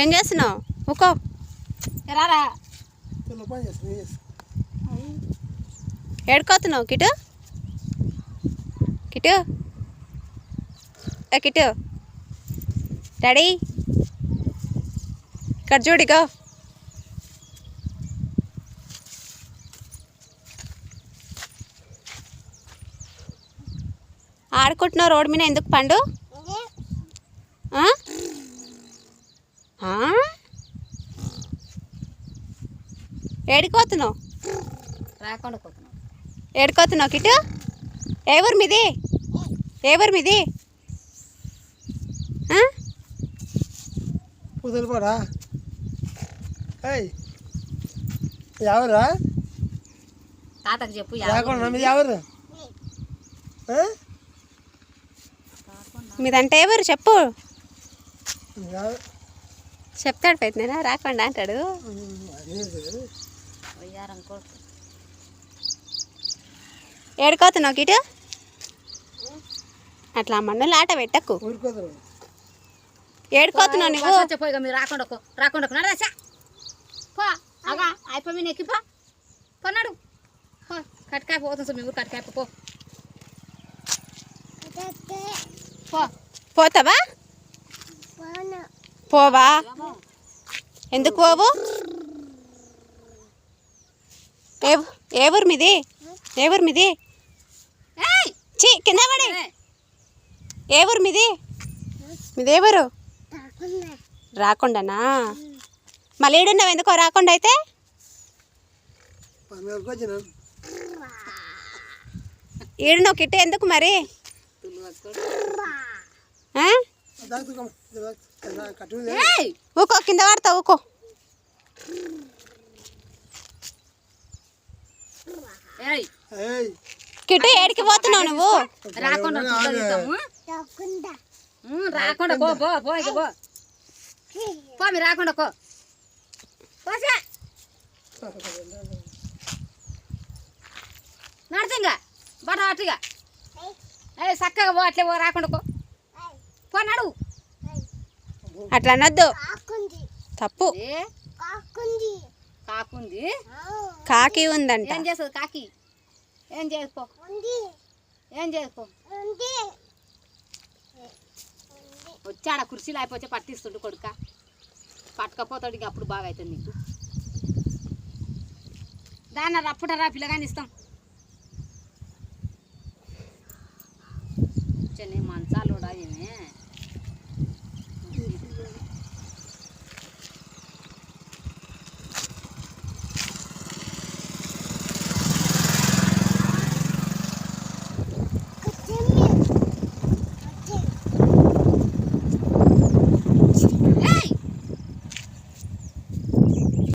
ఏం చేస్తున్నావు? ఒక్కో రారా ఏడుకోతున్నావు కిటు? కిటు? ఏ కిటు? డాడీ ఇక్కడ చూడిగో ఆడుకుంటున్నావు రోడ్డు మీద ఎందుకు పండు? ఆ? ఆ? ఏడికోతున్నావు రాకుండా ఏడుకోతున్నావు కిటు ఏ ఊరు మీది? ఏ ఊరు మీది? ఏయ్ ఎవరా తాతకు చెప్పు ఎవరు? మీదంటే ఊరు చెప్పు. ఎవరు? చెప్తాడు పెద్దనా రాకుండా అంటాడు. ఏడుకోతున్నావు కిటు అట్లా మన్నులు ఆట పెట్టకు. ఏడుకోతున్నావు నువ్వు? ఇక మీరు రాకుండా. రాకుండా శా. పో అగా అయిపోయి మీద ఎక్కిపో పోనాడు పో కట్కాయ పోతుంది సార్ మీ ఊరు కట్కాయ పో పోతావా? పోవా? ఎందుకు పోవు? ఏ ఏ ఊరు మీది? ఏ ఊరు మీది? ఏయ్! చీ కింద పడి! ఏ ఊరు మీది? మీది ఏ ఊరు? రాకుండానా? మళ్ళీ ఈడున్నావు ఎందుకో రాకుండా అయితే? వచ్చిన. ఈడున్నావు కిట్ట ఎందుకు మరి! ఊకో కింద పడతావు ఊకో. ఏయ్! ఏయ్ కిట్టు ఏడికి పోతున్నావు నువ్వు? రాకుండా రాకుండా పో పో పో ఇక పో. పో మీరు రాకుండా కో నడుతుంగా బట అట్టుగా ఏ చక్కగా పో అట్లే పో రాకుండా పో. అట్లా అనొద్దు తప్పు. ఏ? కాకుంది. కాకి ఉందంట. ఏం చేస్తుంది కాకి? ఏం చేసుకో ఏం చేసుకో వచ్చాడ కుర్చీలు అయిపోతే పట్టిస్తుండు కొడుక. పట్టకపోతాడు ఇక అప్పుడు బాగా అవుతుంది నీకు. దాన్ని రప్పుడరా పిల్లగాని ఇస్తాం. చెన్నై మంచాలు కూడా ఏమే